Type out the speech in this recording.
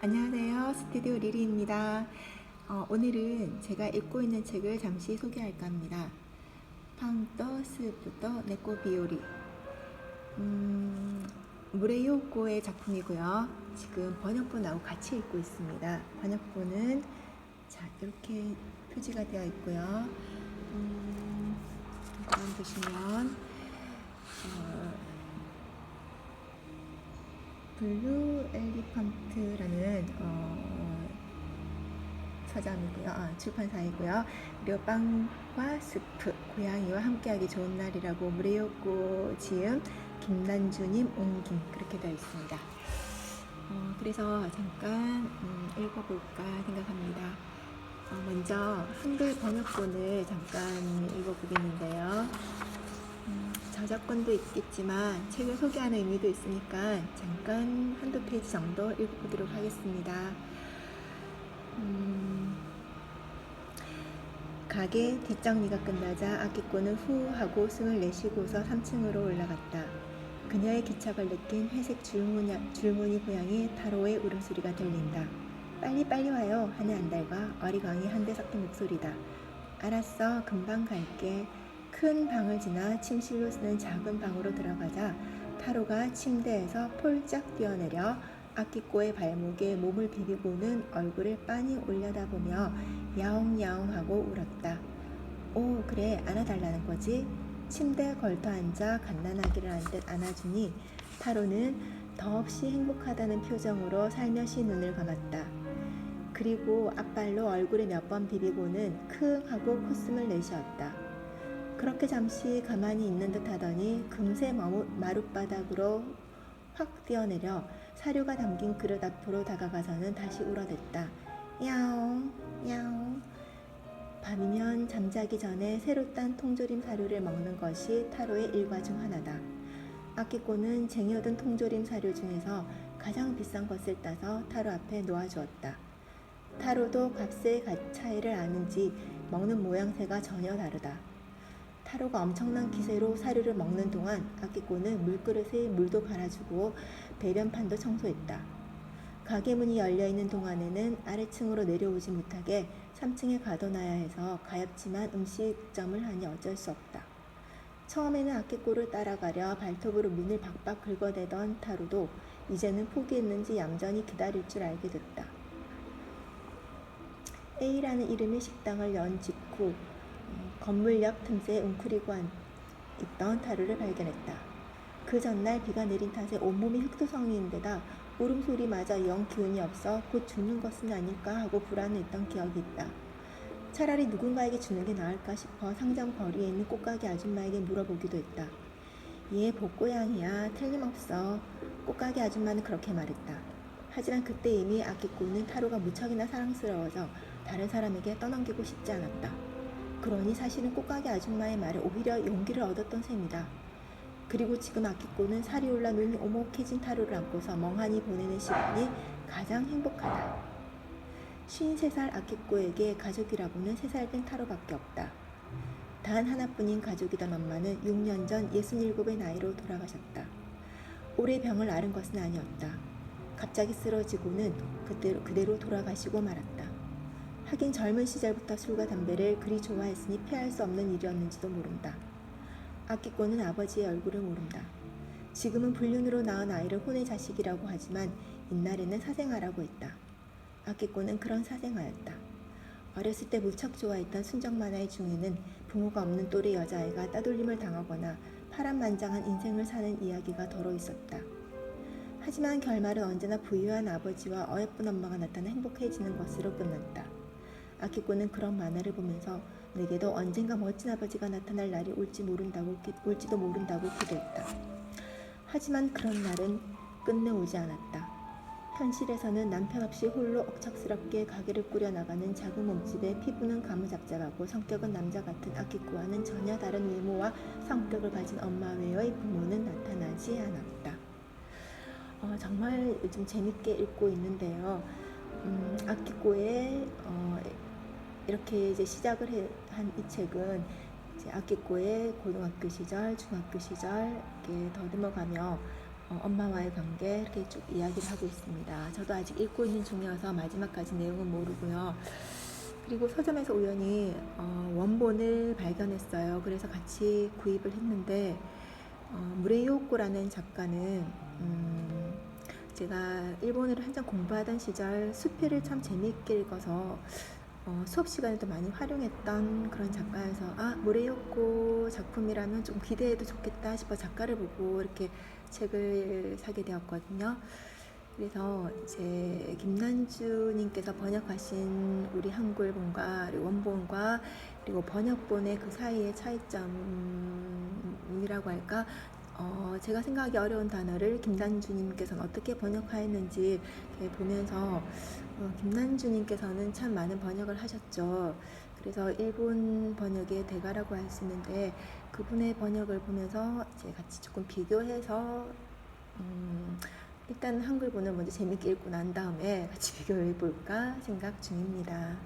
안녕하세요. 스튜디오 리리입니다. 어, 오늘은 제가 읽고 있는 책을 잠시 소개할까 합니다. 팡떠 스프떠 네꼬 비오리. 음, 무레요코의 작품이고요. 지금 번역본하고 같이 읽고 있습니다. 번역본은 자 이렇게 표지가 되어 있고요. 음, 보시면 어, 블루 엘리펀트라는 어, 서점이고요. 아, 출판사이고요. 그리고 빵과 스프, 고양이와 함께하기 좋은 날이라고 무레요코 지음 김난주님 옹김 그렇게 되어 있습니다. 어, 그래서 잠깐 음, 읽어볼까 생각합니다. 어, 먼저 한글 번역본을 잠깐 읽어보겠는데요. 음, 저작권도 있겠지만 책을 소개하는 의미도 있으니까 잠깐 한두 페이지 정도 읽어보도록 하겠습니다. 음, 가게 뒷정리가 끝나자 아기꼬는 후 하고 숨을 내쉬고서 3층으로 올라갔다. 그녀의 기척을 느낀 회색 줄무늬, 줄무늬 고양이 타로의 울음소리가 들린다. 빨리 빨리 와요 하는 안달과 어리광이 한데 섞인 목소리다. 알았어 금방 갈게. 큰 방을 지나 침실로 쓰는 작은 방으로 들어가자 타로가 침대에서 폴짝 뛰어내려 아키꼬의 발목에 몸을 비비고는 얼굴을 빤히 올려다보며 야옹야옹하고 울었다. 오 그래 안아달라는 거지? 침대에 걸터 앉아 갓난아기를 안듯 안아주니 타로는 더없이 행복하다는 표정으로 살며시 눈을 감았다. 그리고 앞발로 얼굴에 몇 번 비비고는 킁 하고 콧숨을 내쉬었다. 그렇게 잠시 가만히 있는 듯 하더니 금세 마룻바닥으로 확 뛰어내려 사료가 담긴 그릇 앞으로 다가가서는 다시 울어댔다. 야옹, 야옹. 밤이면 잠자기 전에 새로 딴 통조림 사료를 먹는 것이 타로의 일과 중 하나다. 아키꼬는 쟁여둔 통조림 사료 중에서 가장 비싼 것을 따서 타로 앞에 놓아주었다. 타로도 값의 가- 차이를 아는지 먹는 모양새가 전혀 다르다. 타로가 엄청난 기세로 사료를 먹는 동안 아키꼬는 물그릇에 물도 갈아주고 배변판도 청소했다. 가게 문이 열려 있는 동안에는 아래층으로 내려오지 못하게 3층에 가둬놔야 해서 가엾지만 음식점을 하니 어쩔 수 없다. 처음에는 아키꼬를 따라가려 발톱으로 문을 박박 긁어대던 타로도 이제는 포기했는지 얌전히 기다릴 줄 알게 됐다. A라는 이름의 식당을 연 직후 음, 건물 옆 틈새에 웅크리고 앉- 있던 타루를 발견했다. 그 전날 비가 내린 탓에 온몸이 흙토성이인데다 울음소리마저 영 기운이 없어 곧 죽는 것은 아닐까 하고 불안했던 기억이 있다. 차라리 누군가에게 주는 게 나을까 싶어 상점 거리에 있는 꽃가게 아줌마에게 물어보기도 했다. 얘 복고양이야 틀림없어. 꽃가게 아줌마는 그렇게 말했다. 하지만 그때 이미 아키꼬는 타로가 무척이나 사랑스러워서 다른 사람에게 떠넘기고 싶지 않았다. 그러니 사실은 꽃가게 아줌마의 말에 오히려 용기를 얻었던 셈이다. 그리고 지금 아키꼬는 살이 올라 눈이 오목해진 타로를 안고서 멍하니 보내는 시간이 가장 행복하다. 53살 아키꼬에게 가족이라고는 3살 된 타로밖에 없다. 단 하나뿐인 가족이던 엄마는 6년 전 67의 나이로 돌아가셨다. 오래 병을 앓은 것은 아니었다. 갑자기 쓰러지고는 그대로, 그대로 돌아가시고 말았다. 하긴 젊은 시절부터 술과 담배를 그리 좋아했으니 피할 수 없는 일이었는지도 모른다. 아끼꼬는 아버지의 얼굴을 모른다. 지금은 불륜으로 낳은 아이를 혼의 자식이라고 하지만 옛날에는 사생아라고 했다. 아끼꼬는 그런 사생아였다. 어렸을 때 무척 좋아했던 순정 만화의 중에는 부모가 없는 또래 여자아이가 따돌림을 당하거나 파란만장한 인생을 사는 이야기가 더러 있었다. 하지만 결말은 언제나 부유한 아버지와 어여쁜 엄마가 나타나 행복해지는 것으로 끝났다. 아키코는 그런 만화를 보면서 내게도 언젠가 멋진 아버지가 나타날 날이 올지 모른다고 기- 올지도 모른다고 기도했다. 하지만 그런 날은 끝내 오지 않았다. 현실에서는 남편 없이 홀로 억척스럽게 가게를 꾸려나가는 작은 몸집에 피부는 가무잡잡하고 성격은 남자 같은 아키코와는 전혀 다른 외모와 성격을 가진 엄마 외의 부모는 나타나지 않았다. 어, 정말 요즘 재밌게 읽고 있는데요. 음, 아키코의 어, 이렇게 이제 시작을 한 이 책은 이제 아키코의 고등학교 시절, 중학교 시절 이렇게 더듬어가며 어, 엄마와의 관계 이렇게 쭉 이야기를 하고 있습니다. 저도 아직 읽고 있는 중이어서 마지막까지 내용은 모르고요. 그리고 서점에서 우연히 어, 원본을 발견했어요. 그래서 같이 구입을 했는데 어, 무레이오코라는 작가는 음, 제가 일본어를 한창 공부하던 시절 수필을 참 재미있게 읽어서 어, 수업 시간에도 많이 활용했던 그런 작가여서 아 무레이오코 작품이라면 좀 기대해도 좋겠다 싶어 작가를 보고 이렇게 책을 사게 되었거든요. 그래서 이제 김난주님께서 번역하신 우리 한글 본과 그리고 원본과 그리고 번역본의 그 사이의 차이점이라고 할까? 어, 제가 생각하기 어려운 단어를 김난주님께서는 어떻게 번역하였는지 보면서 어, 김난주님께서는 참 많은 번역을 하셨죠. 그래서 일본 번역의 대가라고 할 수 있는데 그분의 번역을 보면서 이제 같이 조금 비교해서 음, 일단 한글본을 먼저 재밌게 읽고 난 다음에 같이 비교해 볼까 생각 중입니다.